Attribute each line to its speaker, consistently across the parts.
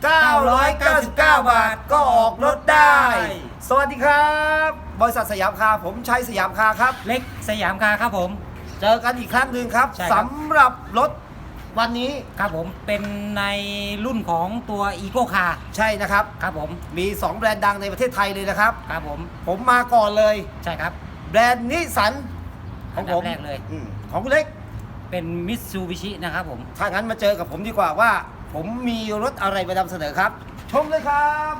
Speaker 1: 999 บาทก็ออกรถได้ สวัสดีครับ บริษัทสยามคาร์ผมชัยสยามคาร์ครับ
Speaker 2: เล็กสยามคาร์ครับผม
Speaker 1: เจอกันอีกครั้งหนึ่งครับ
Speaker 2: ใช่ครับ
Speaker 1: สำหรับรถวันนี้
Speaker 2: ครับผมเป็นในรุ่นของตัวอีโ c คาร์
Speaker 1: ใช่นะครับ
Speaker 2: ครับผม
Speaker 1: มี 2 แบรนด์ดังในประเทศไทยเลยนะครับ
Speaker 2: ครับผม
Speaker 1: ผมมาก่อนเลย
Speaker 2: ใช่ครับ
Speaker 1: แบรนด์นิสสันของผม
Speaker 2: อันดับแรกเลย
Speaker 1: อืมของคุณเล็ก
Speaker 2: เป็นมิตซูบิชินะครับผม
Speaker 1: ถ้างั้นมาเจอกับผมดีกว่าว่า ผมมีรถอะไรมานำเสนอครับ ชมเลยครับ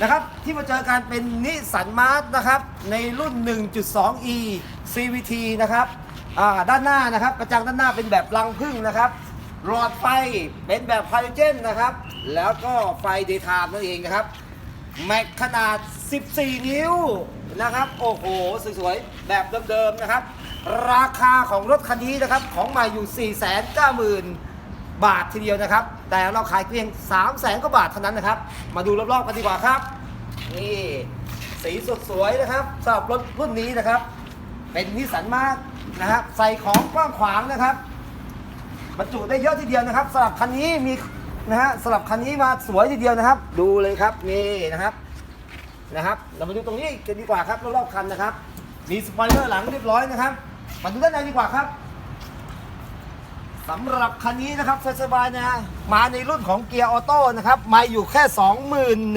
Speaker 1: นะครับ ที่มาเจอกันเป็นนิสสันมาร์นะครับ ในรุ่น 1.2e CVT นะครับด้านหน้านะครับ กระจังด้านหน้าเป็นแบบรังพึ่งนะครับ หลอดไฟเป็นแบบไฮโดรเจนนะครับ แล้วก็ไฟเดย์ไทม์นั่นเองนะครับ แม็กขนาด 14 นิ้วนะครับ โอ้โห สวยๆ แบบเดิมๆนะครับ ราคาของรถคันนี้นะครับ ของใหม่อยู่ 490,000 บาททีเดียวนะครับ แต่เราขายเพียง300,000กว่าบาทเท่านั้นนะครับ มาดูรอบๆกันดีกว่าครับ นี่สีสดสวยนะครับสำหรับรถรุ่นนี้นะครับ เป็นนิสสันมากนะครับ ใส่ของกว้างขวางนะครับบรรจุได้เยอะทีเดียวนะครับสำหรับคันนี้มีนะฮะสำหรับคันนี้มาสวยทีเดียวนะครับ ดูเลยครับนี่นะครับนะครับ เรามาดูตรงนี้กันดีกว่าครับรอบๆคันนะครับ มีสปอยเลอร์หลังเรียบร้อยนะครับมาดูด้านในดีกว่าครับ สำหรับคันนี้นะครับสบายๆนะ มาในรุ่นของเกียร์ออโต้นะครับ มาอยู่แค่ 21,000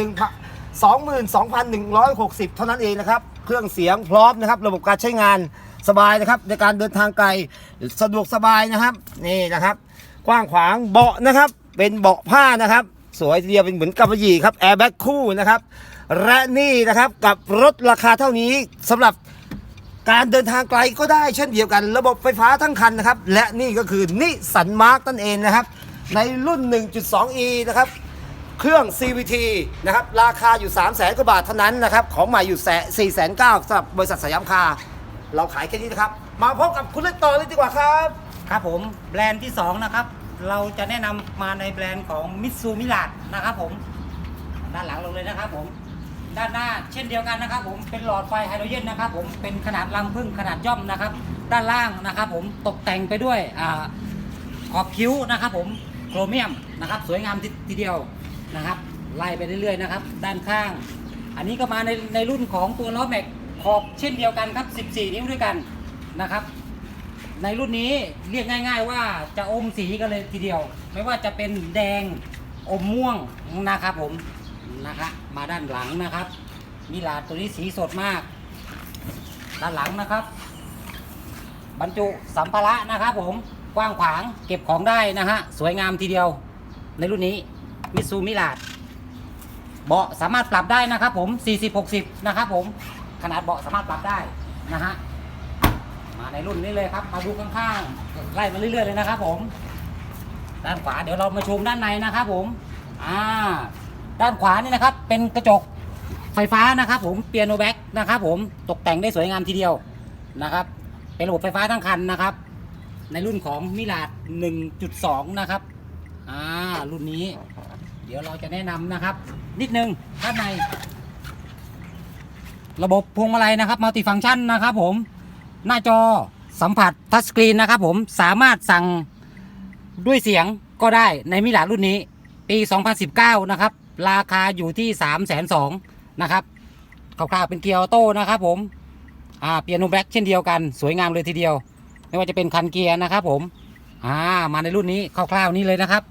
Speaker 1: 22,160 เท่านั้นเองนะครับ เครื่องเสียงพร้อมนะครับ ระบบการใช้งานสบายนะครับในการเดินทางไกลสะดวกสบายนะครับ นี่นะครับ กว้างขวางเบาะนะครับ เป็นเบาะผ้านะครับ สวยทีเดียวเป็นเหมือนกับะหยี่ครับแอร์แบ็กคู่นะครับและนี่นะครับกับรถราคาเท่านี้สำหรับ การเดินทางไกลก็ได้เช่นเดียวกัน ระบบไฟฟ้าทั้งคันนะครับ และนี่ก็คือนิสันมาร์กนั่นเองนะครับ ในรุ่น 1.2e นะครับ เครื่อง CVT นะครับ ราคาอยู่ 3 0 0แสนกว่าบาทเท่านั้นนะครับ ของใหม่อยู่แส4 9 0 0สำหรับบริษัทสยามคาร์เราขายแค่นี้นะครับ มาพบกับคุณเล็กต่อเลยดีกว่าครับ
Speaker 2: ครับผมแบรนด์ที่ 2 นะครับ เราจะแนะนำมาในแบรนด์ของมิตซูมิลาดนะครับผมด้านหลังเราเลยนะครับผม ด้านหน้า เช่นเดียวกันนะครับ ผมเป็นหลอดไฟไฮโดรเจนนะครับผมเป็นขนาดรังพึ่งขนาดย่อมนะครับ ด้านล่างนะครับ ผมตกแต่งไปด้วยขอบคิ้วนะครับ ผมโครเมียมนะครับ สวยงามทีเดียวนะครับ ไล่ไปเรื่อยๆนะครับ ด้านข้าง อันนี้ก็มาในในรุ่นของตัวล้อแม็กขอบเช่นเดียวกันครับ 14 นิ้วด้วยกันนะครับ ในรุ่นนี้เรียกง่าย ๆ ว่าจะอมสีกันเลยทีเดียว ไม่ว่าจะเป็นแดงอมม่วงนะครับผม นะครับมาด้านหลังนะครับมิลาดตัวนี้สีสดมาก ด้านหลังนะครับ บรรจุสัมภาระนะครับผมกว้างขวางเก็บของได้นะฮะสวยงามทีเดียวในรุ่นนี้มิซูมิลาดเบาะสามารถปรับได้นะครับผม 40-60 นะครับผมขนาดเบาะสามารถปรับได้นะฮะมาในรุ่นนี้เลยครับ มาดูข้างๆไล่มาเรื่อยๆเลยนะครับผม ด้านขวาเดี๋ยวเรามาชมด้านในนะครับผม อ่า ด้านขวานี่นะครับ เป็นกระจกไฟฟ้านะครับผมเปียโนแบ็กนะครับผมตกแต่งได้สวยงามทีเดียวนะครับ เป็นระบบไฟฟ้าทั้งคันนะครับ ในรุ่นของมิลาด1.2 นะครับอ่ารุ่นนี้ เดี๋ยวเราจะแนะนำนะครับ นิดนึงด้านใน ระบบพวงมาลัยนะครับมัลติฟังก์ชันนะครับผมหน้าจอสัมผัสทัชสกรีนนะครับผมสามารถสั่งด้วยเสียงก็ได้ในมิลารุ่นนี้ ปี 2019 นะครับ ราคาอยู่ที่3 2 0 0 0นะครับคร่าวๆเป็นเกียร์ออโต้นะครับผมอ่าเปียโนแบล็กเช่นเดียวกันสวยงามเลยทีเดียว ไม่ว่าจะเป็นคันเกียร์นะครับผมอ่ามาในรุ่นนี้คร่าวๆนี้เลยนะครับ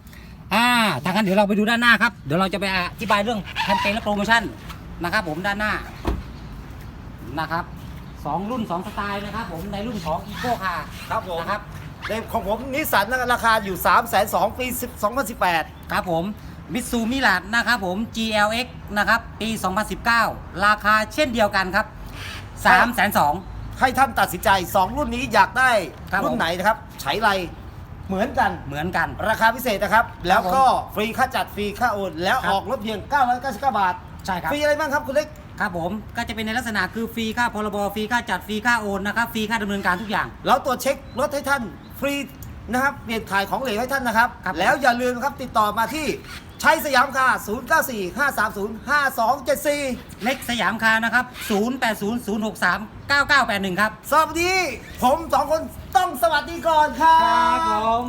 Speaker 2: อ่าทางนั้นเดี๋ยวเราไปดูด้านหน้าครับเดี๋ยวเราจะไปอธิบายเรื่องแคมเปญและโปรโมชั่นนะครับ ผมด้านหน้านะครับสองรุ่นสองสไตล์นะครับ ผมในรุ่นของอีโก้คา
Speaker 1: ครับผม
Speaker 2: นะครับ
Speaker 1: ในของผมนิสสันราคาอยู่3 2 0 0 0ปี2018
Speaker 2: ครับผม มิตซูมิลาดนะครับผม GLX นะครับปี 2019 ราคาเช่นเดียวกันครับ3 2 0 0 0
Speaker 1: ให้ท่านตัดสินใจ 2 รุ่นนี้อยากได้
Speaker 2: ครับ
Speaker 1: รุ่นไหนนะครับใช้ไรเหมือนกัน
Speaker 2: เหมือนกัน
Speaker 1: ราคาพิเศษนะครับ แล้วก็
Speaker 2: ผม
Speaker 1: ฟรีค่าจัดฟรีค่าโอน แล้ว
Speaker 2: ครับ
Speaker 1: ออกรถเพียง 999 บาท
Speaker 2: ใช่ครับ
Speaker 1: ฟรีอะไรบ้างครับคุณเล็ก
Speaker 2: ครับผมก็จะเป็นในลักษณะคือฟรีค่าพรบฟรีค่าจัดฟรีค่าโอนนะครับฟรีค่าดำเนินการทุกอย่าง
Speaker 1: เราตรวจเช็ครถให้ท่านฟรีนะครับเปลี่ยนถ่ายของเหลวให้ท่านนะครับ
Speaker 2: ครับ
Speaker 1: แล้วอย่าลืมนะครับติดต่อมาที่ ชัยสยามคา094 530 5274
Speaker 2: เล็กสยามคาร์นะครับ 080063 9981 ครับ
Speaker 1: สวัสดี ผมสองคนต้องสวัสดีก่อนครับ
Speaker 2: ผม